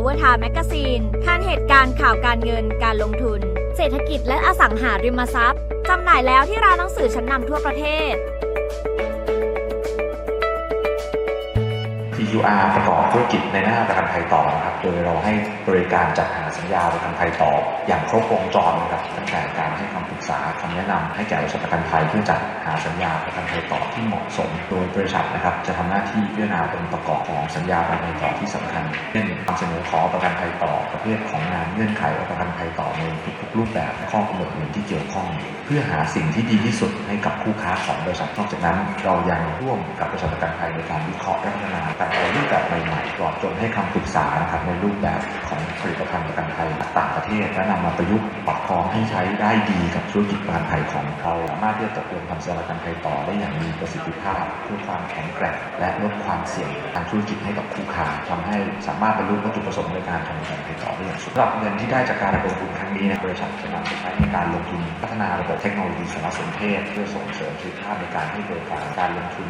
Power Time Magazine ทานเหตุการณ์ข่าวการเงินการลงทุน เศรษฐกิจและอสังหาริมทรัพย์จำหน่ายแล้วที่ร้านหนังสือชั้นนำทั่วประเทศ TQR ประกอบธุรกิจในหน้าประกันภัยต่อนะครับ โดยเราให้บริการจัดหา สัญญาประกันภัยต่อ อย่างครบวงจรนะครับตั้งแต่การให้คำปรึกษาคำแนะนำให้แก่บริษัทประกันภัยเพื่อจัดหาสัญญาประกันภัยต่อที่เหมาะสม โดยบริษัทนะครับจะทำหน้าที่พิจารณาองค์ประกอบของสัญญาประกันภัยต่อที่สำคัญเช่นความเสนอขอประกันภัยต่อประเภทของงานเงื่อนไขประกันภัยต่อในทุกๆรูปแบบข้อกำหนดอื่นที่เกี่ยวข้อง เพื่อหาสิ่งที่ดีที่สุดให้กับคู่ค้าของบริษัทนอกจากนั้น เรายังร่วมกับบริษัทประกันภัยในการวิเคราะห์และพัฒนาการออกรูปแบบใหม่ๆตลอดจนให้คำปรึกษานะครับในรูปแบบของผลิตภัณฑ์ประกันภัยต่างประเทศและนำมาประยุกต์ปรับคล้องให้ใช้ได้ดีกับธุรกิจกันภัยของเราสามารถที่จะตกลงทำสารกันภัยต่อได้อย่างมีประสิทธิภาพเพื่อความแข็งแกร่งและลดความเสี่ยงทางธุรกิจให้กับคู่ค้าทำให้สามารถบรรลุวัตถุประสงค์ในการทำปรกันภัยต่อได้อย่างสุดสำหรับเงินที่ได้จากการระดมทุนครั้งนี้นะบริษัทจะนำไปใช้ในการลงทุนพัฒนาระบบเทคโนโลยีสารสนเทศ เพื่อส่งเสริมประสิทธิภาพในการให้บริการการลงทุน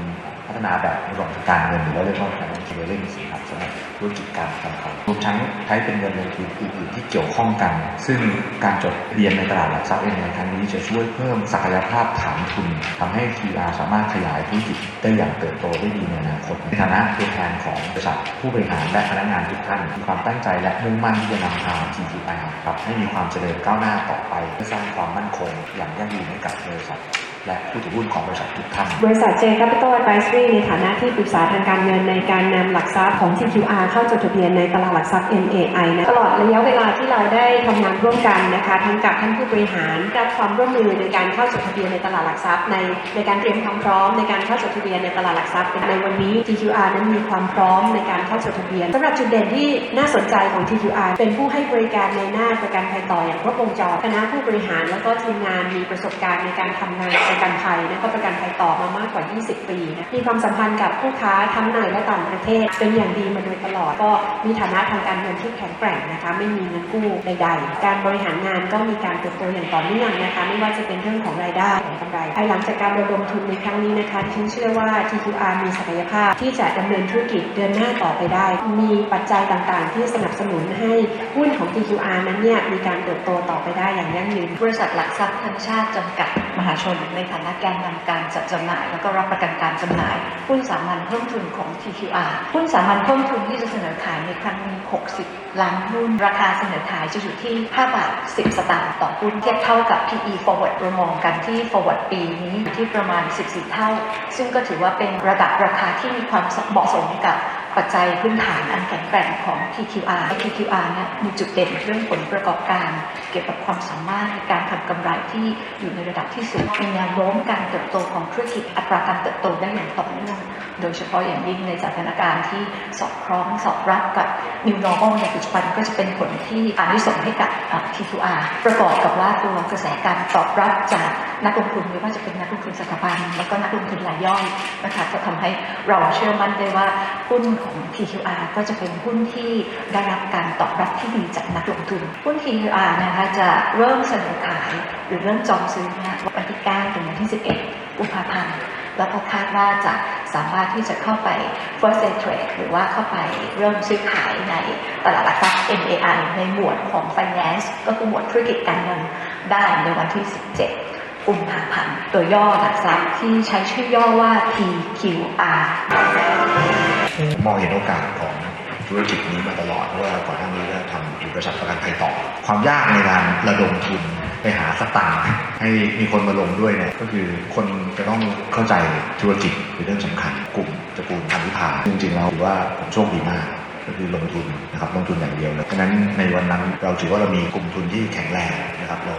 พัฒนาแบบระบบทางการเงินหรือว่าเรียกว่า financial literacy ครับสำหรับธุรกิจการประกันภัยรวมทั้งใช้เป็นเงินลงทุนอื่นๆที่เกี่ยวข้องกัน ซึ่งการจดทะเรียนในตลาดหลักทรัพย์เองในครั้งนี้จะช่วยเพิ่มศักยภาพฐานทุนทำให้ TR สามารถขยายธุรกิจได้อย่างเติบโตได้ดีในอนาคตในฐานะตัวแทนของบริษัทผู้บริหารและพนักงานทุกท่านมีความตั้งใจและมุ่งมั่นที่จะนำพา TQR ครับให้มีความเจริญก้าวหน้าต่อไปเพื่อสร้างความมั่นคงอย่างยั่งยืนให้กับบริษัท และผู้ถือหุ้นของบริษัททุกท่าน บริษัท J Capital Advisory ในฐานะที่ปรึกษาทางการเงินในการนำหลักทรัพย์ของ TQR เข้าจดทะเบียนในตลาดหลักทรัพย์ MAI นะตลอดระยะเวลาที่เราได้ทำงานร่วมกันนะคะทั้งกับท่านผู้บริหารรับความร่วมมือในการเข้าจดทะเบียนในตลาดหลักทรัพย์ในในการเตรียมความพร้อมในการเข้าจดทะเบียนในตลาดหลักทรัพย์ในวันนี้ TQR นั้นมีความพร้อมในการเข้าจดทะเบียนสำหรับจุดเด่นที่น่าสนใจของ TQR เป็นผู้ให้บริการในหน้าประกันภัยต่ออย่างครบวงจรคณะผู้บริหาร แล้วก็ทีมงานมีประสบการณ์ในการทำงานประกันภัยและก็ประกันภัยต่อมามากกว่า 20 ปีนะมีความสัมพันธ์กับผู้ค้าทั้งในและต่างประเทศ เป็นอย่างดีมาโดยตลอด ก็มีฐานะทางการเงินที่แข็งแกร่งนะคะ ไม่มีเงินกู้ใดๆ การบริหารงานก็มีการเติบโตอย่างต่อเนื่องนะคะ ไม่ว่าจะเป็นเรื่องของรายได้ของกำไรภายหลังจากการระดมทุนในครั้งนี้นะคะฉันเชื่อว่า TQR มีศักยภาพที่จะดำเนินธุรกิจเดินหน้าต่อไปได้ มีปัจจัยต่างๆ ที่สนับสนุนให้หุ้นของ TQR นั้นเนี่ยมีการเติบโตต่อไปได้อย่างยั่งยืนบริษัทหลักทรัพย์ธนชาติจำกัดมหาชนในฐานะแกนนำการจัดจำหน่าย แล้วก็รับประกันการจำหน่ายหุ้นสามัญเพิ่มทุนของ TQR หุ้นสามัญเพิ่มทุนที่จะเสนอขายในครั้งนี้ 60 ล้านหุ้น ราคาเสนอขายจะอยู่ที่ 5 บาท 10 สตางค์ต่อหุ้นเทียบเท่ากับ PE forward เรามองกันที่ forward ปีนี้อยู่ที่ประมาณ 14 เท่า ซึ่งก็ถือว่าเป็นระดับราคาที่มีความเหมาะสมกับ ปัจจัยพื้นฐานอันแข็งแกร่งของ TQR TQR เนี่ยมีจุดเด่นเรื่องผลประกอบการ เกี่ยวกับความสามารถในการทำกำไรที่อยู่ในระดับที่สูงมีแนวโน้มการเติบโตของธุรกิจอัตราการเติบโตได้อย่างต่อเนื่อง โดยเฉพาะอย่างยิ่งในสถานการณ์ที่สอดคล้องสอดรับกับ New Normal ในปัจจุบันก็จะเป็นผลที่อานิสงส์ให้กับ TQR ประกอบกับว่าตัวกระแสการตอบรับจากนักลงทุนไม่ว่าจะเป็นนักลงทุนสถาบันแล้วก็นักลงทุนรายย่อยนะคะจะทำให้เราเชื่อมั่นได้ว่าหุ้นของ TQR ก็จะเป็นหุ้นที่ได้รับการตอบรับที่ดีจากนักลงทุน หุ้น TQR นะคะจะเริ่มเสนอขายหรือเริ่มจองซื้อเนยวันที่9ถึงวันที่ 11กุภาพันธ์แล้วก็คาดว่าจะสามารถที่จะเข้าไป first day trade หรือว่าเข้าไปเริ่มซื้อขายในตลาดหลักทรัพย์ MAI ในหมวดของ finance ก็คือหมวดธุรกิจการเงินได้ในวันที่ 17 กุมภาพันธ์ ตัวย่อหลักทรัพย์ที่ใช้ชื่อย่อว่า TQR มองเห็นโอกาสของธุรกิจนี้มาตลอดเพราะว่าก่อนหน้านี้ก็ทำอยู่บริษัทประกันภัยต่อ ความยากในการระดมทุนไปหาสตางค์ให้มีคนมาลงด้วยเนี่ยก็คือคนจะต้องเข้าใจธุรกิจเป็นเรื่องสำคัญ กลุ่มตระกูลพันธิพาจริงๆเราถือว่าผมโชคดีมากก็คือลงทุนนะครับลงทุนอย่างเดียวเลยเพราะฉะนั้นในวันนั้นเราถือว่าเรามีกลุ่มทุนที่แข็งแรงนะครับเรา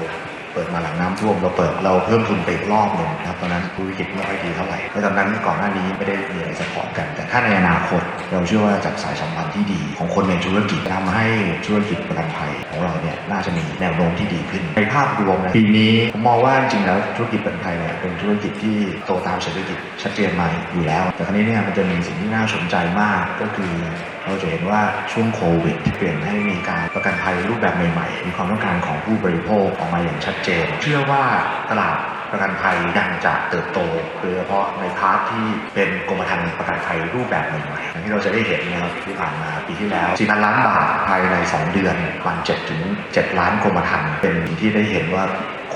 เปิดมาหลังน้ำท่วมเราเปิดเราเพิ่มทุนไปอีกรอบหนึ่งนะครับตอนนั้นธุรกิจไม่ค่อยดีเท่าไหร่เพราะฉะนั้นก่อนหน้านี้ไม่ได้มีอะไรสปอร์ตกัน แต่ถ้าในอนาคต เราเชื่อว่าจากสายสัมพันธ์ที่ดี ของคนในธุรกิจทำให้ธุรกิจประกันภัยของเราเนี่ยน่าจะมีแนวโน้มที่ดีขึ้นในภาพรวมนะปีนี้ผมมองว่าจริงๆแล้วธุรกิจประกันภัยเนี่ยเป็นธุรกิจที่โตตามเศรษฐกิจชัดเจนมาอยู่แล้ว แต่ครั้นี้เนี่ยมันจะมีสิ่งที่น่าสนใจมากก็คือเราจะเห็นว่าช่วงโควิดที่เปลี่ยนให้มีการประกันภัยรูปแบบใหม่ๆ มีความต้องการของผู้บริโภคออกมาอย่างชัดเจน เชื่อว่าตลาดประกันภัยยังจะเติบโตโดยเฉพาะในพาร์ทที่เป็นกรมธรรม์ประกันภัยรูปแบบใหม่ๆที่เราจะได้เห็นนะครับที่ผ่านมาปีที่แล้ว4 0 0 0ล้านบาทภายใน 2 เดือนประมาณ7ถึง7ล้านกรมธรรม์เป็นที่ได้เห็นว่า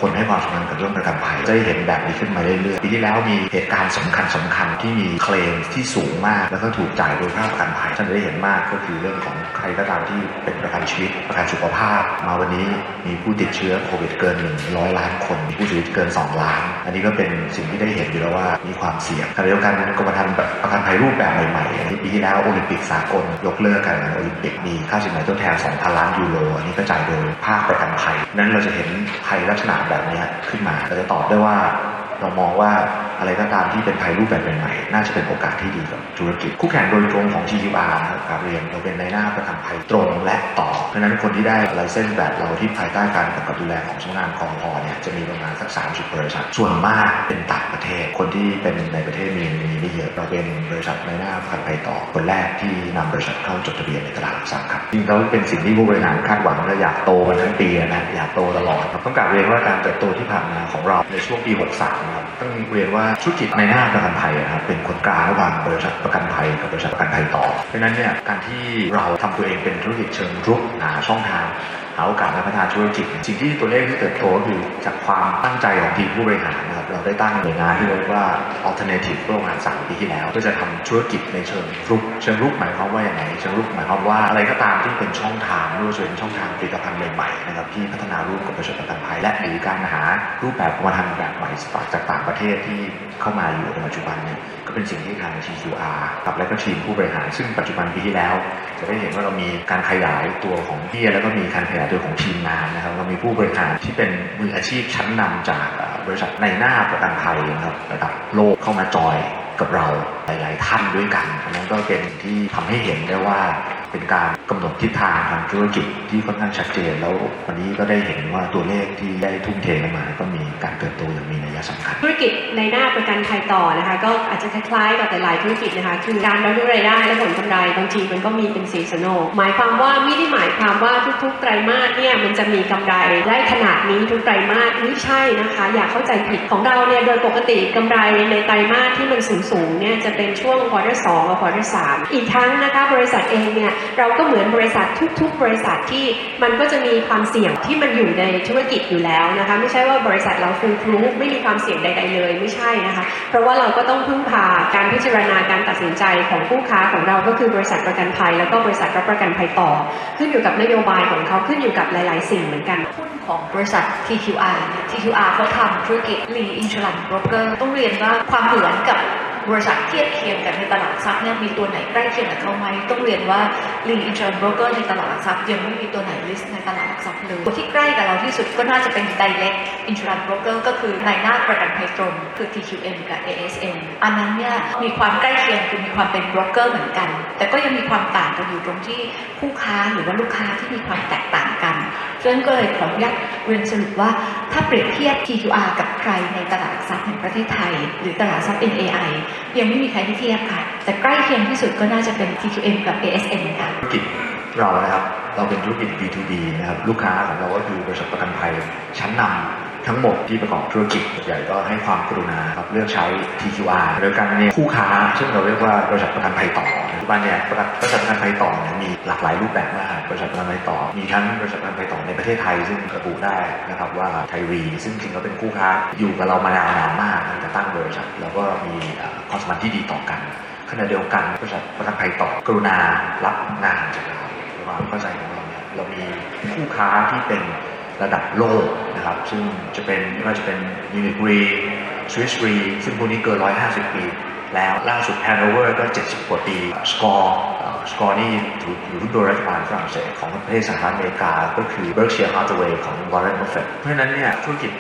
คนให้ความสำคัญกับเรื่องประกันภัยจะได้เห็นแบบนี้ขึ้นมาเรื่อยๆปีที่แล้วมีเหตุการณ์สำคัญสำคัญที่มีเคลมที่สูงมาก แล้วก็ถูกจ่ายโดยภาคประกันภัยท่านจะได้เห็นมากก็คือเรื่องของใครก็ตามที่เป็นประกันชีวิตประกันสุขภาพ มาวันนี้มีผู้ติดเชื้อโควิดเกิน 100 ล้านคนมีผู้เสียชีวิตเกิน 2 ล้าน อันนี้ก็เป็นสิ่งที่ได้เห็นอยู่แล้วว่ามีความเสี่ยงขณะเดียวกันกรมธรรม์ประกันภัยรูปแบบใหม่ๆอย่างที่ปีที่แล้วโอลิมปิกสากลยกเลิกการโอลิมปิกมีค่าสินไหมทดแทน2,000ล้านยูโรอันนี้ก็จ่ายโดยภาคประกันภัยนั้นเราจะเห็นภัยลักษณะแบบนี้ขึ้นมาเราจะตอบได้ว่าเรามองว่าอะไรก็ตามที่เป็นภัยรูปแบบใหม่ๆ น่าจะเป็นโอกาสที่ดีกับธุรกิจ คู่แข่งโดยตรงของ TQR ครับกาบเรียนเราเป็นในหน้าประกันภัยตรงและต่อ เพราะฉะนั้นคนที่ได้ไลเซนส์แบบเราที่ภายใต้การกำกับดูแลของสำนักงานคอพเนี่ยจะมีประมาณสัก 30 บริษัท ส่วนมากเป็นต่างประเทศ คนที่เป็นในประเทศมีมีไม่เยอะ เราเป็นบริษัทในหน้าประกันภัยต่อ คนแรกที่นำบริษัทเข้าจดทะเบียนในตลาดหลักทรัพย์ครับจริงๆแล้วเป็นสิ่งที่ผู้บริหารคาดหวังและอยากโตกันทั้งปีนะอยากโตตลอดครับต้องกาบเรียนว่าการเติบโตที่ผ่านมาของเราในช่วงปี 63นะครับ ต้องเรียนว่าธุรกิจในหน้าประกันภัยนะครับเป็นคนกลางระหว่างบริษัทประกันภัยกับบริษัทประกันภัยต่อเพราะนั้นเนี่ยการที่เราทำตัวเองเป็นธุรกิจเชิงรุกหาช่องทางหาโอกาสและพัฒนาธุรกิจ สิ่งที่ตัวเลขที่เติบโตก็คือจากความตั้งใจของทีมผู้บริหารนะครับเราได้ตั้งหน่วยงานที่เรียกว่า alternative เมื่อประมาณสามปีที่แล้วเพื่อจะทำธุรกิจในเชิงรุกเชิงรุกหมายความว่าอย่างไรเชิงรุกหมายความว่าอะไรก็ตามที่เป็นช่องทางไม่ว่าจะเป็นช่องทางผลิตภัณฑ์ใหม่ๆนะครับที่พัฒนาร่วมกับบริษัทประกันภัยและหรือการหารูปแบบกรมธรรมแบบใหม่จากต่างประเทศที่เข้ามาอยู่ในปัจจุบันเนี่ยก็เป็นสิ่งที่ทาง TQR กับและก็ทีมผู้บริหาร ซึ่งปัจจุบันปีที่แล้ว จะได้เห็นว่าเรามีการขยายตัวของเบี้ยแล้วก็มีการขยายตัวของทีมงานนะครับเรามีผู้บริหารที่เป็นมืออาชีพชั้นนำจากบริษัทในหน้าประกันภัยนะครับระดับโลกเข้ามาจอยกับเราหลาย ๆ ท่านด้วยกันอันนั้นก็เป็นที่ทำให้เห็นได้ว่า เป็นการกำหนดทิศทางทางธุรกิจที่ค่อนข้างชัดเจน แล้ววันนี้ก็ได้เห็นว่าตัวเลขที่ได้ทุ่มเทลงมา ก็มีการเติบโตอย่างมีนัยสำคัญ ธุรกิจในหน้าประกันภัยต่อนะคะ ก็อาจจะคล้ายๆกับหลายๆธุรกิจนะคะ คือการรับรู้รายได้และผลกำไรบางทีมันก็มีเป็นซีซันอลหมายความว่าไม่ได้หมายความว่าทุกๆไตรมาสเนี่ยมันจะมีกำไรได้ขนาดนี้ทุกไตรมาสไม่ใช่นะคะ อย่าเข้าใจผิดของเราเนี่ยโดยปกติกำไรในไตรมาสที่มันสูงๆเนี่ยจะเป็นช่วงควอเตอร์สองกับควอเตอร์สามอีกทั้งนะคะบริษัทเองเนี่ยเราก็เหมือนบริษัททุก ๆ บริษัทที่มันก็จะมีความเสี่ยงที่มันอยู่ในธุรกิจอยู่แล้วนะคะไม่ใช่ว่าบริษัทเราฟูลพรูฟไม่มีความเสี่ยงใด ๆ เลยไม่ใช่นะคะเพราะว่าเราก็ต้องพึ่งพาการพิจารณาการตัดสินใจของผู้ค้าของเราก็คือบริษัทประกันภัย แล้วก็บริษัทรับประกันภัยต่อ ขึ้นอยู่กับนโยบายของเขาขึ้นอยู่กับหลาย ๆ สิ่งเหมือนกันหุ้นของบริษัท TQR TQR เขาทำธุรกิจ Reinsurance Broker ต้องเรียนว่าความเหมือนกับ บริษัทเทียบเคียงกันในตลาดทรัพย์เนี่ยมีตัวไหนใกล้เคียงกับเขาไหมต้องเรียนว่า Reinsurance Broker ในตลาดหลักทรัพย์ยังไม่มีตัวไหน list ในตลาดหลักทรัพย์เลยตัวที่ใกล้กับเราที่สุดก็น่าจะเป็น Direct Insurance Broker ก็คือในหน้าประกันภัยตรงคือ TQM กับ ASM อันนั้นเนี่ยมีความใกล้เคียงคือมีความเป็น broker เหมือนกัน แต่ก็ยังมีความต่างกันอยู่ตรงที่ผู้ค้าหรือว่าลูกค้าที่มีความแตกต่างกันฉะนั้นก็เลยขออนุญาตเรียนสรุปว่าถ้าเปรียบเทียบ TQR กับใครในตลาดหลักทรัพย์แห่งประเทศไทย หรือตลาดหลักทรัพย์ NAI ยังไม่มีใครที่เทียบค่ะ แต่ใกล้เคียงที่สุดก็น่าจะเป็น TQM กับ ASM ค่ะธุรกิจเรานะครับ เราเป็นธุรกิจ B2B นะครับ ลูกค้าของเราก็คือบริษัทประกันภัยชั้นนำ ทั้งหมดที่ประกอบธุรกิจใหญ่ก็ให้ความกรุณาครับเลือกใช้ TQR โดยกันเนี่ยคู่ค้าซึ่งเราเรียกว่าบริษัทประกันภัยต่อปัจจุบันเนี่ยบริษัทประกันภัยต่อเนี่ยมีหลากหลายรูปแบบมากบริษัทประกันภัยต่อมีทั้งบริษัทประกันภัยต่อในประเทศไทยซึ่งระบุได้นะครับว่าไทยรีซึ่งจริงๆแล้วเป็นคู่ค้าอยู่กับเรามานานนานมากตั้งแต่ตั้งบริษัทแล้วก็มีความสัมพันธ์ที่ดีต่อกันขณะเดียวกันบริษัทประกันภัยต่อกรุณารับงานจากเราความเข้าใจของเราเนี่ยเรามีคู่ค้าที่เป็น ระดับโลกนะครับ ซึ่งจะเป็นไม่ว่าจะเป็นมินิกรีสวิสรีซึ่งพวกนี้เกิน 150 ปี แล้วล่าสุดแฮนโนเวอร์ก็ 70 กว่าปีสกอร์สกอร์นี่ถืออยู่โดยรัฐบาลฝรั่งเศสของประเทศสหรัฐอเมริกา ก็คือ Berkshire Hathaway ของ Warren Buffett เพราะฉะนั้นเนี่ยธุรกิจ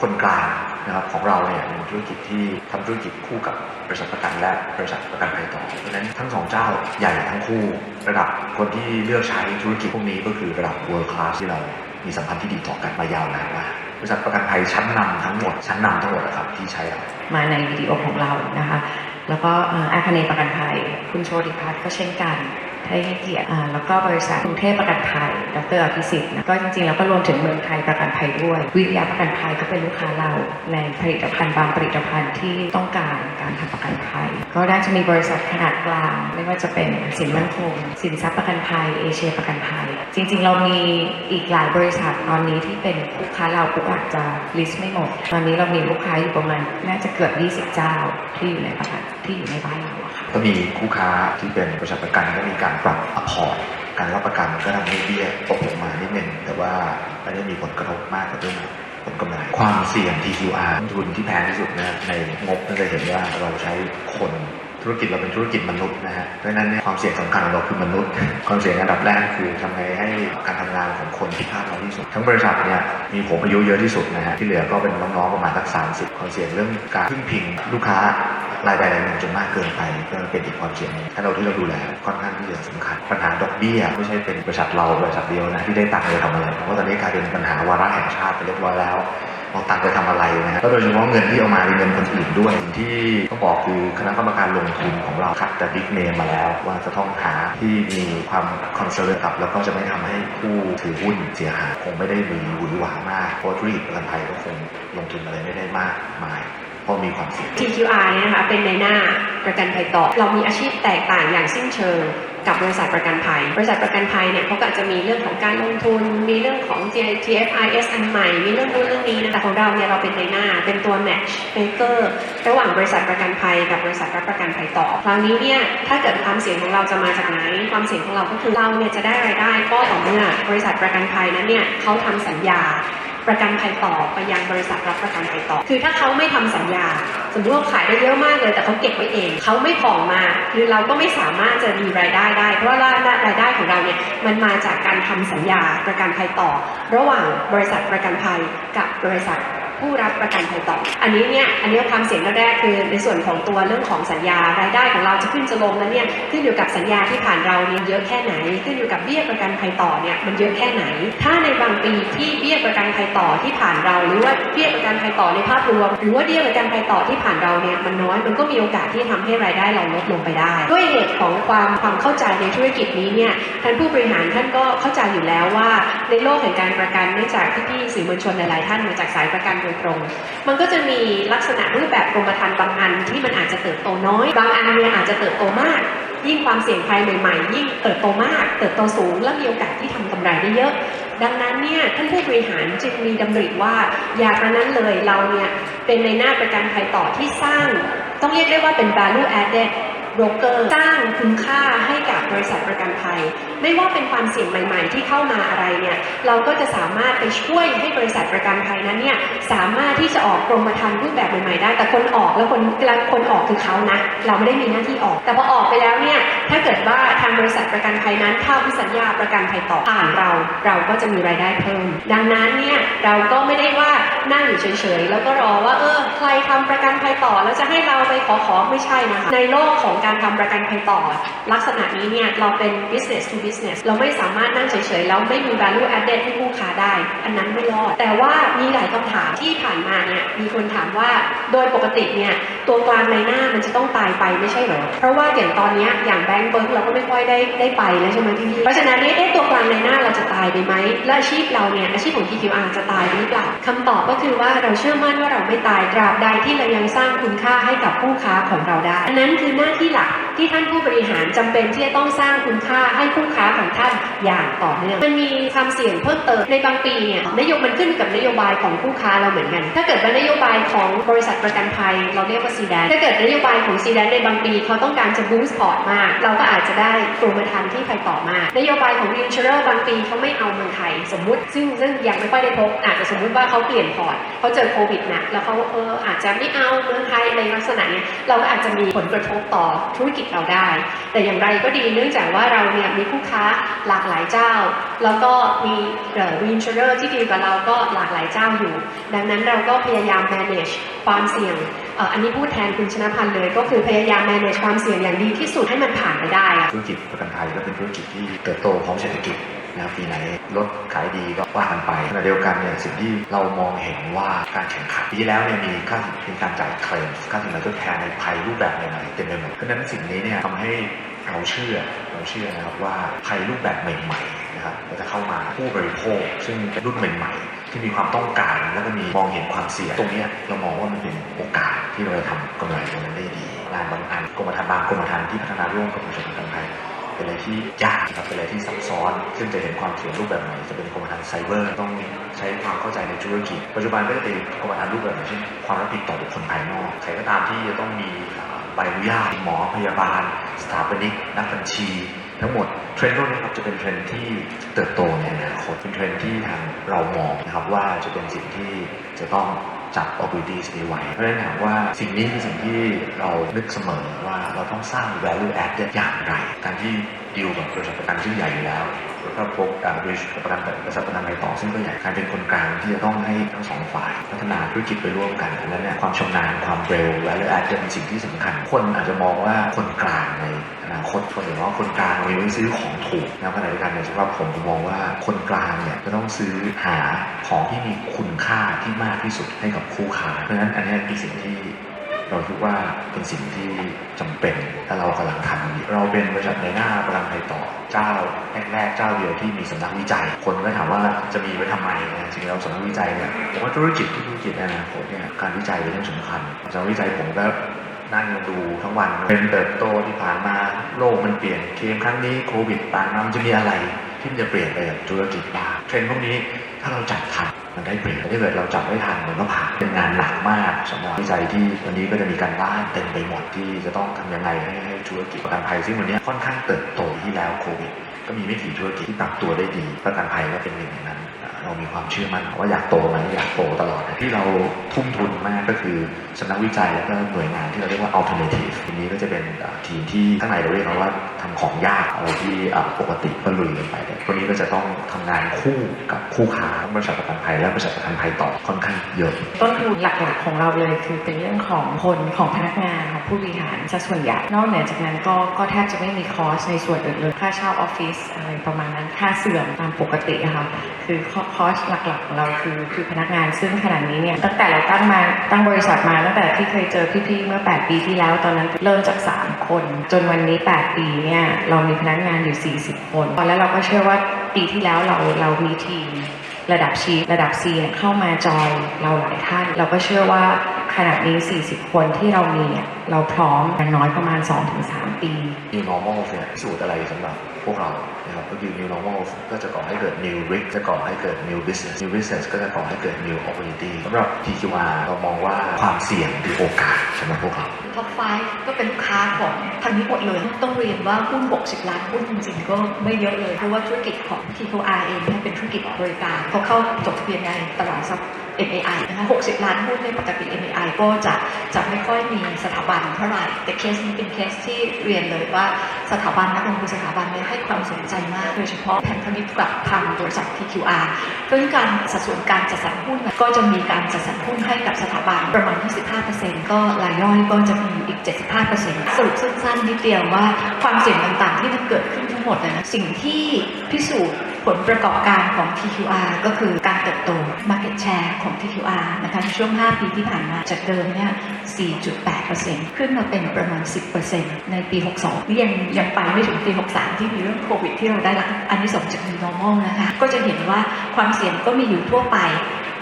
คนกลางนะครับของเราเนี่ยเป็นธุรกิจที่ทำธุรกิจคู่กับบริษัทประกันและบริษัทประกันภัยต่อเพราะฉะนั้นทั้งสองเจ้าใหญ่ทั้งคู่ ระดับคนที่เลือกใช้ธุรกิจพวกนี้ก็คือระดับ world class ที่เรา มีสัมพันธ์ที่ดีต่อกันมายาวนานมากบริษัทประกันภัยชั้นนำทั้งหมดชั้นนำทั้งหมดนะครับที่ใช้เรามาในวิดีโอของเรานะคะ แล้วก็อ่ออาคเนประกันภัยคุณโชติพัฒน์ก็เช่นกัน ให้เกียรติแล้วก็บริษัทกรุงเทพประกันภัย ดรอภิสิทธิ์นะก็จริงๆแล้วก็รวมถึงเมืองไทยประกันภัยด้วย วิทยาประกันภัยก็เป็นลูกค้าเราในผลิตภัณฑ์บางผลิตภัณฑ์ที่ต้องการการทำประกันภัย ก็ได้จะมีบริษัทขนาดกลาง ไม่ว่าจะเป็นสินมั่นคง สินทรัพย์ประกันภัย เอเชียประกันภัย จริงๆ เรามีอีกหลายบริษัทตอนนี้ที่เป็นลูกค้าเราปุ๊กอาจจะลิสต์ไม่หมด ตอนนี้เรามีลูกค้าอยู่ประมาณน่าจะเกือบ 20 เจ้าที่อยู่ในประกันที่อยู่ในบ้านเราค่ะก็มีคู่ค้าที่เป็นบริษัทประกันก็มีการปรับอพอร์ตการรับประกันก็ทำให้เบี้ยตกลงมานิดนึงแต่ว่าไม่ได้มีผลกระทบมากกับเรื่องผลกำไรความเสี่ยง TQR ต้นทุนที่แพงที่สุดนะในงบก็จะเห็นว่าเราใช้คนธุรกิจเราเป็นธุรกิจมนุษย์นะฮะเพราะฉะนั้นเนี่ยความเสี่ยงสำคัญของเราคือมนุษย์ ความเสี่ยงอันดับแรกคือทำไงให้การทำงานของคนที่พลาดน้อยที่สุด ทั้งบริษัทเนี่ยมีผมอายุเยอะที่สุดนะฮะที่เหลือก็เป็นน้องๆประมาณสักสามสิบความเสี่ยงเรื่องการพึ่งพิงลูกค้า รายใดรายหนึ่งจนมากเกินไปก็เป็นอีกความเสี่ยงหนึ่งถ้าเราที่เราดูแลค่อนข้างที่จะสำคัญปัญหาดอกเบี้ยไม่ใช่เป็นบริษัทเราบริษัทเดียวนะที่ได้ตังค์ไปทำอะไรเพราะตอนนี้กลายเป็นปัญหาวาระแห่งชาติไปเรียบร้อยแล้วเอาตังค์ไปทำอะไรนะฮะแล้วโดยเฉพาะเงินที่เอามาเป็นเงินคนอื่นด้วย ที่ต้องบอกคือคณะกรรมการลงทุนของเราคัดแต่บิ๊กเนมมาแล้ว ว่าจะต้องหาที่มีความคอนเซิร์นกับ แล้วก็จะไม่ทำให้ผู้ถือหุ้นเสียหายคงไม่ได้มีหวือหวามากเพราะธุรกิจประกันภัยก็คงลงทุนอะไรไม่ได้มากมาย พราะมีความเสี่ยง TQR เนี่ยนะคะเป็นในหน้าประกันภัยต่อ เรามีอาชีพแตกต่างอย่างสิ้นเชิงกับบริษัทประกันภัย บริษัทประกันภัยเนี่ยเขาก็จะมีเรื่องของการลงทุน มีเรื่องของ TFIS อันใหม่ มีเรื่องนู้นเรื่องนี้นะแต่ของเราเนี่ยเราเป็นในหน้า เป็นตัว match maker ระหว่างบริษัทประกันภัยกับบริษัทรับประกันภัยต่อ คราวนี้เนี่ยถ้าเกิดความเสี่ยงของเราจะมาจากไหน ความเสี่ยงของเราก็คือเราเนี่ยจะได้รายได้ก็ต่อเมื่อบริษัทประกันภัยนั้นเนี่ยเขาทำสัญญา ประกันภัยต่อไปยังบริษัทรับประกันภัยต่อ คือถ้าเขาไม่ทำสัญญา สมมติว่าขายได้เยอะมากเลย แต่เขาเก็บไว้เอง เขาไม่ผ่องมาคือเราก็ไม่สามารถจะมีรายได้ได้ เพราะว่ารายได้ของเราเนี่ยมันมาจากการทำสัญญาประกันภัยต่อ ระหว่างบริษัทประกันภัยกับบริษัท ผู้รับประกันภัยต่อ อันนี้เนี่ยอันนี้ความเสี่ยงแรกคือในส่วนของตัวเรื่องของสัญญารายได้ของเราจะขึ้นจะลงนั้นเนี่ยขึ้นอยู่กับสัญญาที่ผ่านเราเนี่ยเยอะแค่ไหน ขึ้นอยู่กับเบี้ยประกันภัยต่อเนี่ยมันเยอะแค่ไหน ถ้าในบางปีที่เบี้ยประกันภัยต่อที่ผ่านเรา หรือว่าเบี้ยประกันภัยต่อในภาพรวม หรือว่าเบี้ยประกันภัยต่อที่ผ่านเราเนี่ยมันน้อยมันก็มีโอกาสที่ทำให้รายได้เราลดลงไปได้ ด้วยเหตุของความความเข้าใจในธุรกิจนี้เนี่ยท่านผู้บริหารท่านก็เข้าใจอยู่แล้วว่า ในโลกแห่งการประกันเนื่องจากพี่ๆสื่อมวลชนหลายๆท่านมาจากสายประกันโดยตรง มันก็จะมีลักษณะรูปแบบกรมธรรม์บางอันที่มันอาจจะเติบโตน้อย บางอันเนี่ยอาจจะเติบโตมาก ยิ่งความเสี่ยงภัยใหม่ๆ ยิ่งเติบโตมาก เติบโตสูง และมีโอกาสที่ทำกำไรได้เยอะ ดังนั้นเนี่ยท่านผู้บริหารจึงมีดำริว่าอย่ากระนั้นเลยเราเนี่ยเป็นในหน้าประกันภัยต่อที่สร้าง ต้องเรียกได้ว่าเป็น value added broker สร้างคุณค่าให้กับบริษัทประกันภัย ไม่ว่าเป็นความเสี่ยงใหม่ ๆ ที่เข้ามาอะไรเนี่ยเราก็จะสามารถไปช่วยให้บริษัทประกันภัยนั้นเนี่ยสามารถที่จะออกกรมธรรม์รูปแบบใหม่ๆได้ แต่คนออกแล้วคนแล้วคนออกคือเขานะ เราไม่ได้มีหน้าที่ออก แต่พอออกไปแล้วเนี่ยถ้าเกิดว่าทางบริษัทประกันภัยนั้นเข้าพิสัญญาประกันภัยต่อผ่านเรา เราก็จะมีรายได้เพิ่ม ดังนั้นเนี่ยเราก็ไม่ได้ว่านั่งอยู่เฉยๆแล้วก็รอว่าเออใครทำประกันภัยต่อแล้วจะให้เราไปขอขอไม่ใช่นะคะในโลกของการทำประกันภัยต่อ ลักษณะนี้เนี่ยเราเป็น business to business เราไม่สามารถนั่งเฉยๆ แล้วไม่มี value added ให้ผู้ค้าได้ อันนั้นไม่รอด แต่ว่ามีหลายคำถามที่ผ่านมาเนี่ยมีคนถามว่าโดยปกติเนี่ยตัวกลางในหน้ามันจะต้องตายไปไม่ใช่เหรอ เพราะว่าอย่างตอนนี้อย่างแบงก์เบิร์กเราก็ไม่ค่อยได้ได้ไปแล้วใช่ไหมพี่ๆเพราะฉะนั้นเนี่ยตัวกลางในหน้าเราจะตายไปไหมและอาชีพเราเนี่ยอาชีพของ TQR จะตายหรือเปล่าคำตอบก็คือว่าเราเชื่อมั่นว่าเราไม่ตายตราบใดที่เรายังสร้างคุณค่าให้กับผู้ค้าของเราได้อันนั้นคือหน้าที่หลักที่ท่านผู้บริหารจำเป็นที่จะต้องสร้างคุณค่าให้ผู้ค้าของท่านอย่างต่อเนื่องมันมีความเสี่ยงเพิ่มเติมในบางปีเนี่ยนโยบายมันขึ้นกับนโยบายของผู้ค้าเราเหมือนกัน ถ้าเกิดว่านโยบายของบริษัทประกันภัย เราเรียกว่าซีแดนถ้าเกิดนโยบายของซีแดนในบางปีเขาต้องการจะบูสต์พอร์ตมาก เราก็อาจจะได้กรมธรรม์ที่ภัยต่อมานโยบายของรีนเชอร์บางปีเขาไม่เอาเมืองไทย สมมุติซึ่งซึ่งยังไม่ค่อยได้พบอาจจะสมมุติว่าเขาเปลี่ยนพอร์ตเขาเจอโควิดหนะแล้วเขาเอออาจจะไม่เอาเมืองไทยในลักษณะเนี้ยเราก็อาจจะมีผลกระทบต่อธุรกิจเราได้ แต่อย่างไรก็ดีเนื่องจากว่าเราเนี่ยมีผู้ค้าหลากหลายเจ้า แล้วก็มีรีนเชอร์ที่ดีกว่าเราก็หลากหลายเจ้าอยู่ ดังนั้นเราก็พยายาม manage ความเสี่ยงเอ่ออันนี้พูดแทนคุณชนะพันธ์เลยก็คือพยายาม manage ความเสี่ยงอย่างดีที่สุดให้มันผ่านไปได้ธุรกิจประกันภัยก็เป็นธุรกิจที่เติบโตพร้อมเศรษฐกิจ นะปีไหนรถขายดีก็ว่ากันไปขณะเดียวกันเนี่ยสิ่งที่เรามองเห็นว่าการแข่งขันปีแล้วเนี่ยมีค่ามีการจ่ายเคลมค่าสินไหมทดแทนในภัยรูปแบบใหม่ๆเต็มไปหมดเพราะฉะนั้นสิ่งนี้เนี่ยทำให้เราเชื่อเราเชื่อนะครับว่าภัยรูปแบบใหม่ๆนะครับจะเข้ามาผู้บริโภค ซึ่งเป็นรุ่นใหม่ๆ ที่มีความต้องการแล้วก็มีมองเห็นความเสี่ยงตรงนี้เรามองว่ามันเป็นโอกาสที่เราจะทำกำไรตรงนั้นได้ดีงานบางอันกรมธรรม์บางกรมธรรม์ที่พัฒนาร่วมกับบริษัทประกันภัย เป็นอะไรที่ยากครับเป็นอะไรที่ซับซ้อน ซึ่งจะเห็นความเสี่ยงรูปแบบใหม่จะเป็นกรมธรรม์ไซเบอร์ต้องใช้ความเข้าใจในธุรกิจ ปัจจุบันก็จะเป็นกรมธรรม์รูปแบบใหม่เช่นความรับผิดต่อบุคคลภายนอกใครก็ตามที่จะต้องมีใบอนุญาตหมอพยาบาล สถาปนิกนักบัญชี ทั้งหมดเทรนด์พวกนี้ครับจะเป็นเทรนด์ที่เติบโตในอนาคตเป็นเทรนด์ที่ทางเรามองนะครับว่าจะเป็นสิ่งที่จะต้อง จับ opportunities นี้ไว้เพราะฉะนั้นถามว่าสิ่งนี้คือสิ่งที่เรานึกเสมอว่าเราต้องสร้าง value add อย่างไร การที่ดีลกับบริษัทประกันที่ใหญ่อยู่แล้ว แล้วก็พบกับบริษัทประกันบริษัทประกันภัยต่อซึ่งก็ใหญ่การเป็นคนกลางที่จะต้องให้ทั้งสองฝ่ายพัฒนาธุรกิจไปร่วมกันดังนั้นเนี่ยความชำนาญความเร็ว value add จะเป็นสิ่งที่สำคัญ คนอาจจะมองว่าคนกลางในอนาคตคนเห็นว่าคนกลางมีไว้ซื้อของถูกนะขณะเดียวกันเนี่ยสำหรับผมผมมองว่าคนกลางเนี่ยจะต้องซื้อหาของที่มีคุณค่าที่มากที่สุดให้กับคู่ค้าเพราะฉะนั้นอันนี้ยคือสิ่งที่ เราคิดว่าเป็นสิ่งที่จำเป็นและเรากำลังทำเราเป็นบริษัทในหน้าประกันภัยต่อเจ้าแรกๆเจ้าเดียวที่มีสำนักวิจัย คนก็ถามว่าจะมีไว้ทำไมนะจริงๆแล้วสำนักวิจัยเนี่ยผมว่าธุรกิจที่ธุรกิจในอนาคตเนี่ยการวิจัยเป็นเรื่องสำคัญสำนักวิจัยผมก็นั่งดูทั้งวันเป็นเติบโตที่ผ่านมาโลกมันเปลี่ยนเกมครั้งนี้โควิดผ่านมมันจะมีอะไรที่มันจะเปลี่ยนไปกับธุรกิจบ้างเทรนด์พวกนี้ ถ้าเราจับทันมันได้เปรียบถ้าเกิดเราจับไม่ทันมันก็ผ่านเป็นงานหนักมากสำหรับวิจัยที่วันนี้ก็จะมีการบ้านเต็มไปหมดที่จะต้องทำยังไงให้ให้ธุรกิจประกันภัยซึ่งวันนี้ค่อนข้างเติบโตที่แล้วโควิด ก็มีไม่กี่ธุรกิจที่ปรับตัวได้ดีประกันภัยก็เป็นหนึ่งในนั้น เรามีความเชื่อมั่นว่าอยากโตไหมอยากโตตลอดที่เราทุ่มทุนมากก็คือสำนักวิจัยแล้วก็หน่วยงานที่เราเรียกว่า alternative ทีนี้ก็จะเป็นทีมที่ข้างในเราเรียกว่าทำของยากอะไรที่ปกติก็ลุยกันไปแต่ตัวนี้ก็จะต้องทำงานคู่กับคู่ค้าบริษัทประกันภัยและบริษัทประกันภัยต่อค่อนข้างเยอะ ต้นทุนหลักๆของเราเลยคือเป็นเรื่องของคนของพนักงานของผู้บริหารซะส่วนใหญ่นอกเหนือจากนั้นก็ก็แทบจะไม่มีคอสในส่วนอื่นเลยค่าเช่าออฟฟิศอะไรประมาณนั้นค่าเสื่อมตามปกติอะค่ะคือคอสหลักๆของเราคือคือพนักงานซึ่งขณะนี้เนี่ยตั้งแต่เราตั้งมาตั้งบริษัทมาตั้งแต่ที่เคยเจอพี่ๆเมื่อ 8 ปีที่แล้วตอนนั้นเริ่มจาก 3 คน จนวันนี้ 8 ปีเนี่ยเรามีพนักงานอยู่ 40 คนแล้วเราก็เชื่อว่าปีที่แล้วเราเรามีทีมระดับชีระดับ C เนี่ยเข้ามาจอยเราหลายท่าน เราก็เชื่อว่าขณะนี้ 40 คนที่เรามีเนี่ยเราพร้อมอย่างน้อยประมาณ 2-3 ปี new normal เนี่ยสูจน์อะไรสำหรับ พวกเรานะครับก็คือ new normal ก็จะก่อให้เกิด new risk จะก่อให้เกิด new business new business ก็จะก่อให้เกิด new opportunity สำหรับ TQR เรามองว่าความเสี่ยงคือโอกาสสำหรับพวกเราท็อป5ก็เป็นลูกค้าของทางนี้หมดเลย ต้องเรียนว่าหุ้น 60 ล้านหุ้นจริงๆ ก็ไม่เยอะเลย เพราะว่าธุรกิจของ TQR เองเนี่ยเป็นธุรกิจบริการเขาเข้าจดทะเบียนในตลาดทรัพย์ MAI นะคะ60 ล้านหุ้นในยปกติ MAI ก็จะจะไม่ค่อยมีสถาบันเท่าไหร่ แต่เคสนี้เป็นเคสที่เรียนเลยว่าสถาบันนักลงทุนสถาบันเนี่ยให้ความสนใจมาก โดยเฉพาะแผนธนิตรกับทางบริษัท TQR เพราะการสัดส่วนการจัดสรรหุ้นก็จะมีการจัดสรรหุ้นให้กับสถาบันประมาณ 25%ก็รายย่อยก็จะมีอยู่อีก 75%สรุปสั้นๆนิดเดียวว่าความเสี่ยงต่างๆ ที่มันเกิดขึ้นทั้งหมดนะสิ่งที่พิสูจน์ ผลประกอบการของ TQR ก็คือการเติบโต market share ของ TQR นะคะในช่วง 5 ปีที่ผ่านมาจากเดิมเนี่ย 4.8%ขึ้นมาเป็นประมาณ 10%ในปี 62 ยังยังไปไม่ถึงปี 63 ที่มีเรื่องโควิดที่เราได้รับอันนี้ส่งส์จาก new normal นะคะก็จะเห็นว่าความเสี่ยงก็มีอยู่ทั่วไป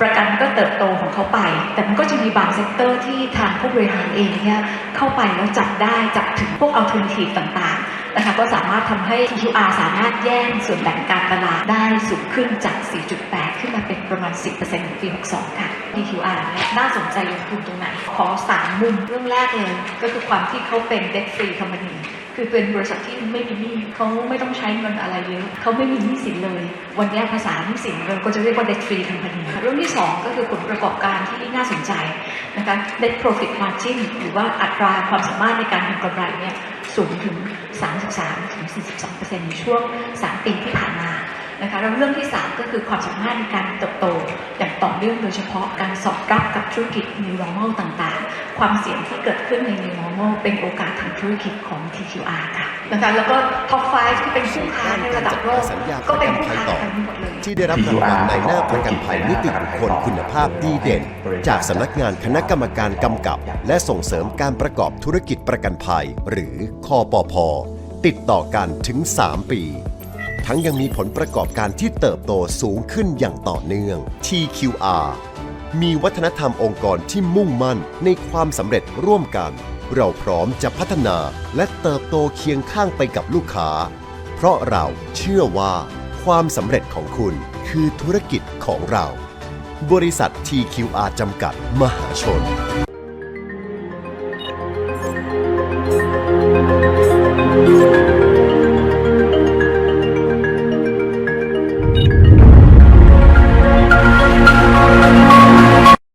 ประกันก็เติบโตของเขาไป แต่มันก็จะมีบางเซกเตอร์ที่ทางผู้บริหารเองเนี่ยเข้าไปแล้วจับได้จับถึงพวก alternative ต่าง นะคะก็สามารถทำให้ TQR สามารถแย่งส่วนแบ่งการตลาดได้สูงขึ้นจาก 4.8 ขึ้นมาเป็นประมาณ 10%ในปี 62 ค่ะ TQR นี่น่าสนใจลงทุนตรงไหน ขอ 3 มุมเรื่องแรกเลยก็คือความที่เขาเป็น debt free company คือเป็นบริษัทที่ไม่มีหนี้เขาไม่ต้องใช้เงินอะไรเยอะเขาไม่มีหนี้สินเลย วันนี้ภาษาหนี้สินเราก็จะเรียกว่า debt free company เรื่องที่ 2 ก็คือผลประกอบการที่น่าสนใจนะคะ net profit margin หรือว่าอัตราความสามารถในการทำกำไรเนี่ย สูงถึง 33 ถึง 42 ในช่วง 3 ปีที่ผ่านมานะคะแล้วเรื่องที่ 3 ก็คือความสามารถในการเติบโตอย่างต่อเนื่องโดยเฉพาะการสอดรับกับธุรกิจ New Normal ต่างๆ ความเสี่ยงที่เกิดขึ้นใน New Normal เป็นโอกาสทางธุรกิจของ TQR ค่ะนะคะแล้วก็ Top 5 ที่เป็นคู่ค้าในระดับโลกก็เป็นคู่ค้ากันหมดเลย ที่ได้รับรางวัลในหน้าประกันภัยนิติบุคคลคุณภาพดีเด่น จากสำนักงานคณะกรรมการกำกับ และส่งเสริมการประกอบธุรกิจประกันภัย หรือคอปพติดต่อกันถึง 3 ปี ทั้งยังมีผลประกอบการที่เติบโตสูงขึ้นอย่างต่อเนื่อง TQR มีวัฒนธรรมองค์กรที่มุ่งมั่นในความสำเร็จร่วมกัน เราพร้อมจะพัฒนาและเติบโตเคียงข้างไปกับลูกค้า เพราะเราเชื่อว่า ความสำเร็จของคุณคือธุรกิจของเรา บริษัท TQR จำกัดมหาชน